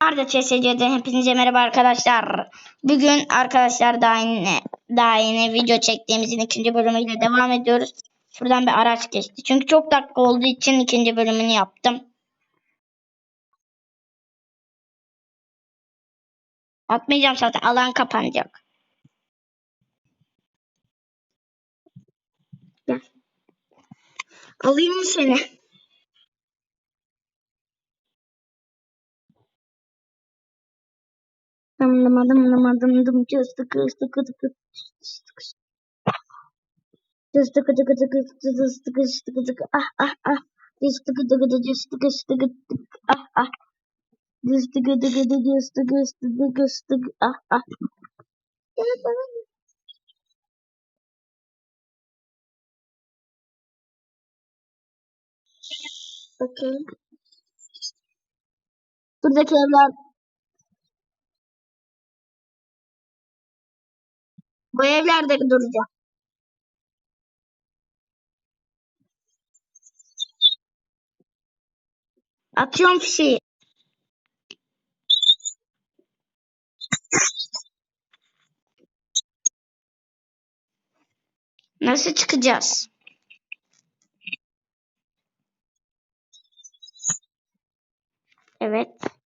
Arda CSC'den hepinize merhaba arkadaşlar. Bugün arkadaşlar daha yeni, daha yeni video çektiğimizin ikinci bölümüyle devam ediyoruz. Şuradan bir araç geçti. Çünkü çok dakika olduğu için ikinci bölümünü yaptım. Atmayacağım zaten alan kapanacak. Alayım mı seni? Dım dım dım dım dım dım cız tıkı tıkı tıkı cız tıkı tıkı tıkı cız tıkı tıkı tıkı ah ah ah cız tıkı tıkı tıkı cız tıkı tıkı tıkı ah ah cız tıkı tıkı tıkı cız tıkı tıkı tıkı ah ah. Okey. Buradaki evler bu evlerde duracak. Atıyorum fişeği. Nasıl çıkacağız? Evet.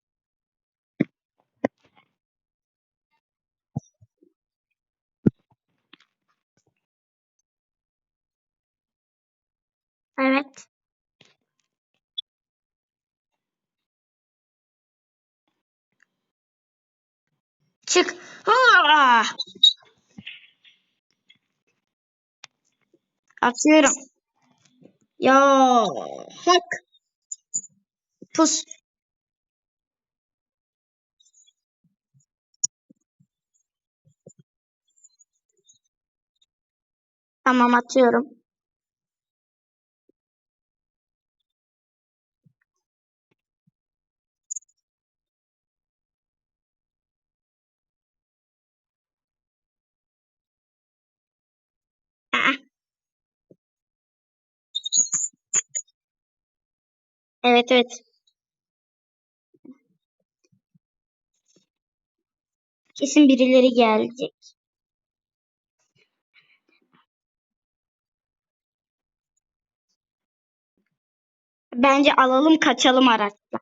Evet. Çık. Hua! Atıyorum. Ya hak. Pus. Tamam atıyorum. Aa. Evet evet. Kesin birileri gelecek. Bence alalım kaçalım araçla.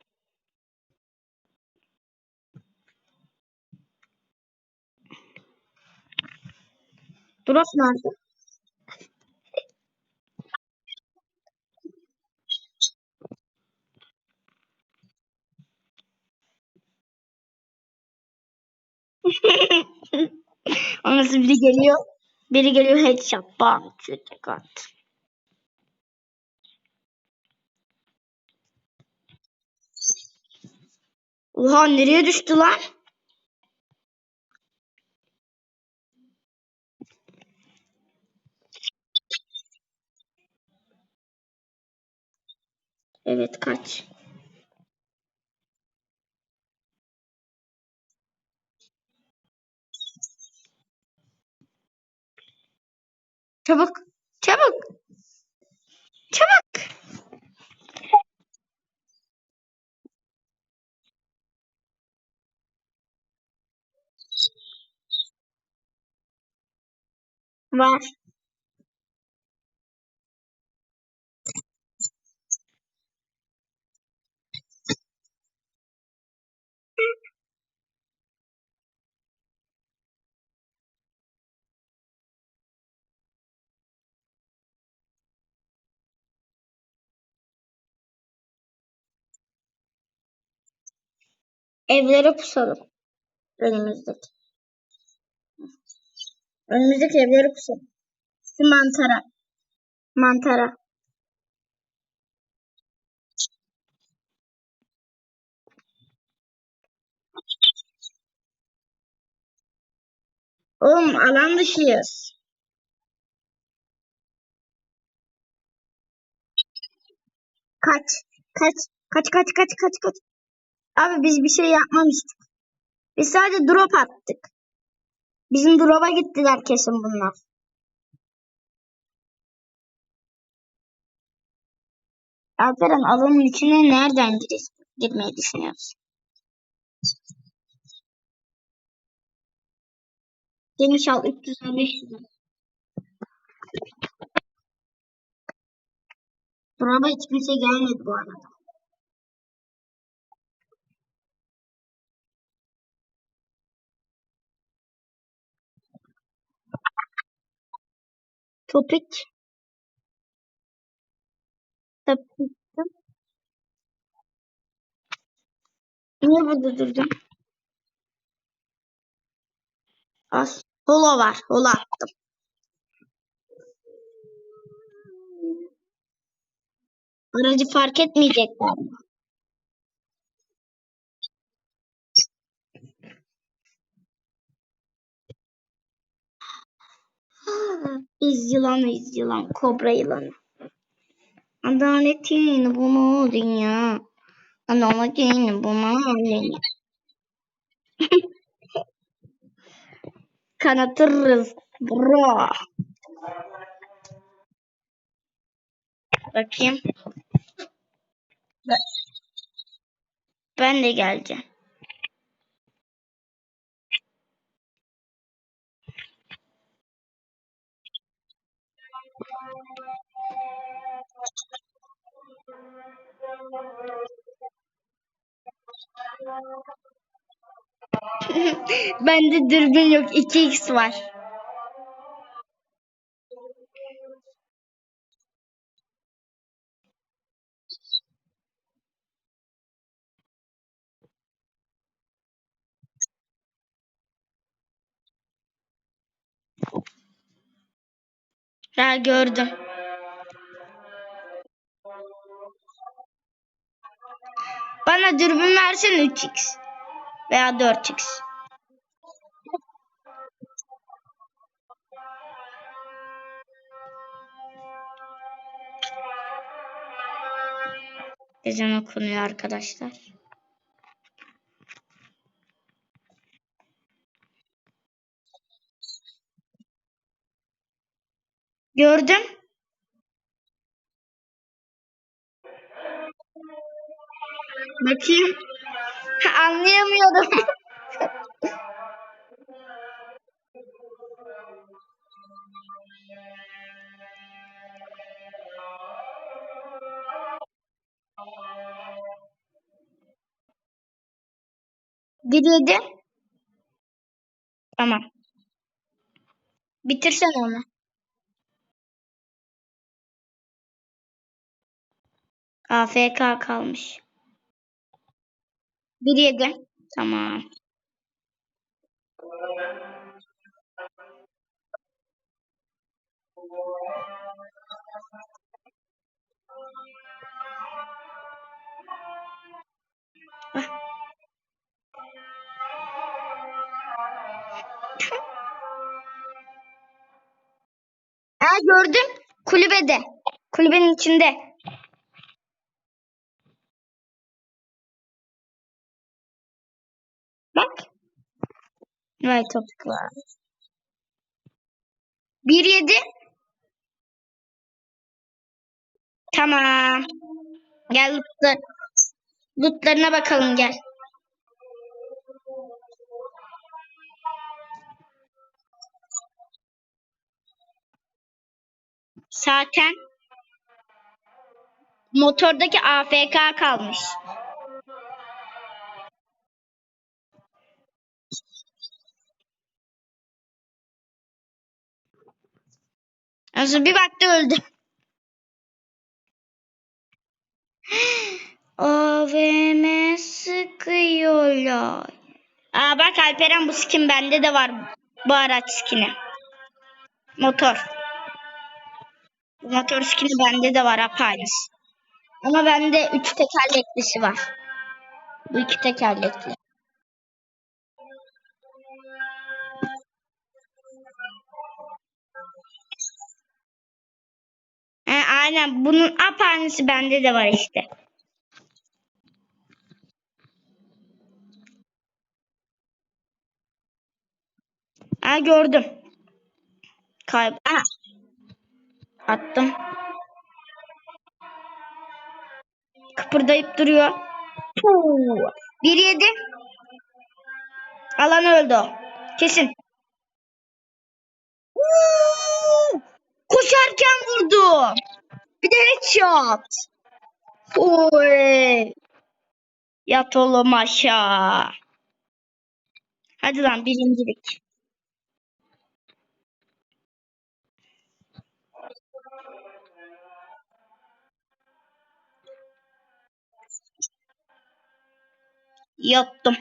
Drop nerede? o nasıl biri geliyor? Biri geliyor headshot. Bam. Tek at. Oha nereye düştü lan? Evet kaç. Çabuk. Çabuk. Çabuk. Var. Evlere pusalım. Önümüzdeki. Önümüzdeki evlere pusalım. Şu mantara. Mantara. Oğlum alan dışıyız. Kaç. Kaç. Kaç kaç kaç kaç kaç. Abi biz bir şey yapmamıştık. Biz sadece drop attık. Bizim drop'a gittiler kesin bunlar. Alperen alanın içine nereden gir girmeyi düşünüyorsun? Geniş al 300'den 500'den. Drop'a hiç kimse gelmedi bu arada. Topik. Topik. Niye burada durdun? Az. Holo var. Holo attım. Aracı fark etmeyecekler mi? İz yılanı, iz yılan, kobra yılanı. Adaletin bunu dünya. Adaletin bunu dünya. Kanatırız bro. Bakayım. Ben de geleceğim. Bende dürbün yok. 2x var. Ha gördüm. Bana dürbün versen 3x veya 4x. Ezan okunuyor arkadaşlar. Gördüm. Bakayım. Anlayamıyorum. Bir yedi. Tamam. Bitirsen onu. AFK kalmış. Bir yedi. Tamam. Ah. Ha gördüm. Kulübede. Kulübenin içinde. Vay topuk var. Bir yedi. Tamam. Gel lootlar. Lootlarına bakalım gel. Zaten motordaki AFK kalmış. Az bir baktı öldü. AVM sıkıyorlar. Aa bak Alperen bu skin bende de var. Bu araç skini. Motor. Bu motor skini bende de var apayrıs. Ama bende üç tekerleklisi var. Bu iki tekerlekli. Aynen bunun apayrısı bende de var işte. Ha gördüm. Kayb. Aha. Attım. Kıpırdayıp duruyor. Puu. Bir yedi. Alan öldü o. Kesin. Uçarken vurdu. Bir de headshot. Oy. Yat oğlum aşağı. Hadi lan birincilik. Yattım.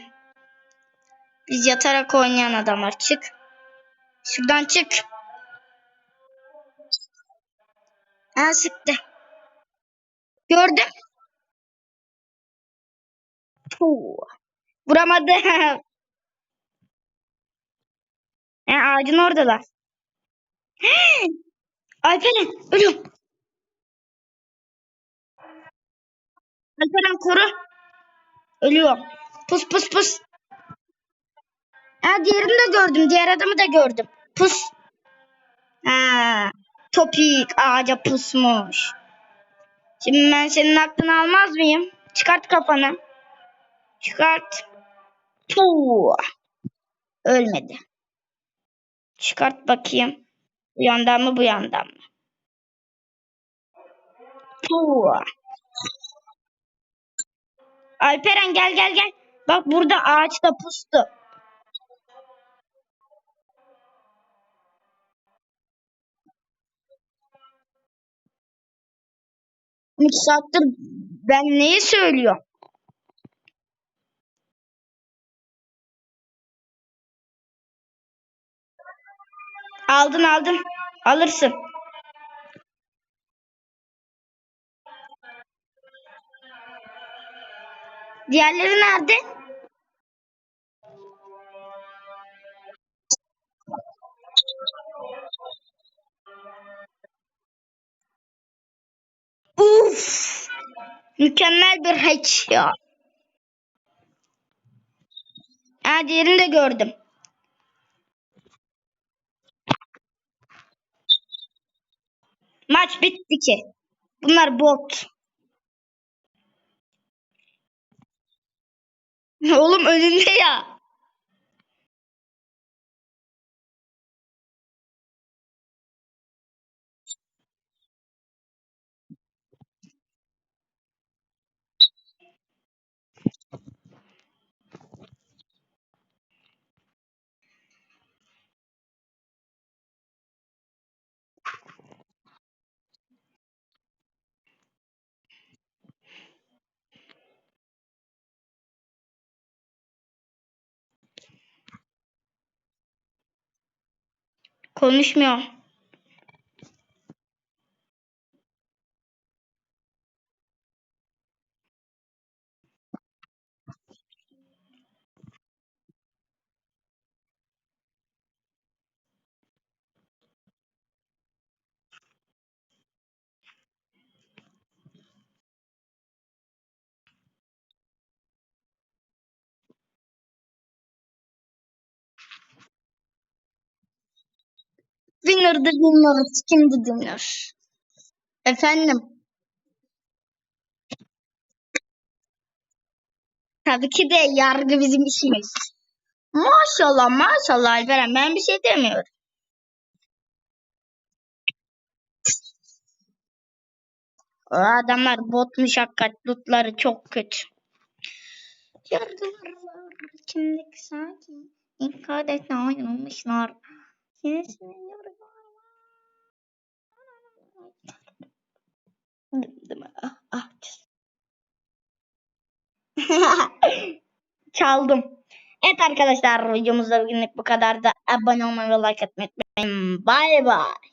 Biz yatarak oynayan adamlar. Çık. Şuradan çık. Ha sıktı. Gördüm. Puh. Vuramadı. e, ağacın oradalar. Alperen ölüyorum. Alperen koru. Ölüyorum. Pus pus pus. Ha diğerini de gördüm. Diğer adamı da gördüm. Pus. Ha, topik ağaca pusmuş. Şimdi ben senin aklını almaz mıyım? Çıkart kafanı. Çıkart. Puh. Ölmedi. Çıkart bakayım. Bu yandan mı bu yandan mı? Puh. Alperen gel gel gel. Bak burada ağaçta pustu. İki saattir ben neyi söylüyorum? Aldın aldın. Alırsın. Diğerleri nerede? Mükemmel bir hack ya. Ha diğerini de gördüm. Maç bitti ki. Bunlar bot. Oğlum önünde ya. Konuşmuyor. Winner the winner. Kim the winner? Efendim. Tabii ki de yargı bizim işimiz. Maşallah maşallah Alperen ben bir şey demiyorum. O adamlar botmuş hakikat lootları çok kötü. Yargılar var içimdeki sanki inkar etme ayrılmışlar. Değil mi? Ah, ah. Çaldım. Evet arkadaşlar videomuzda bugünlük bu kadar da abone olmayı ve like atmayı unutmayın. Bay bay.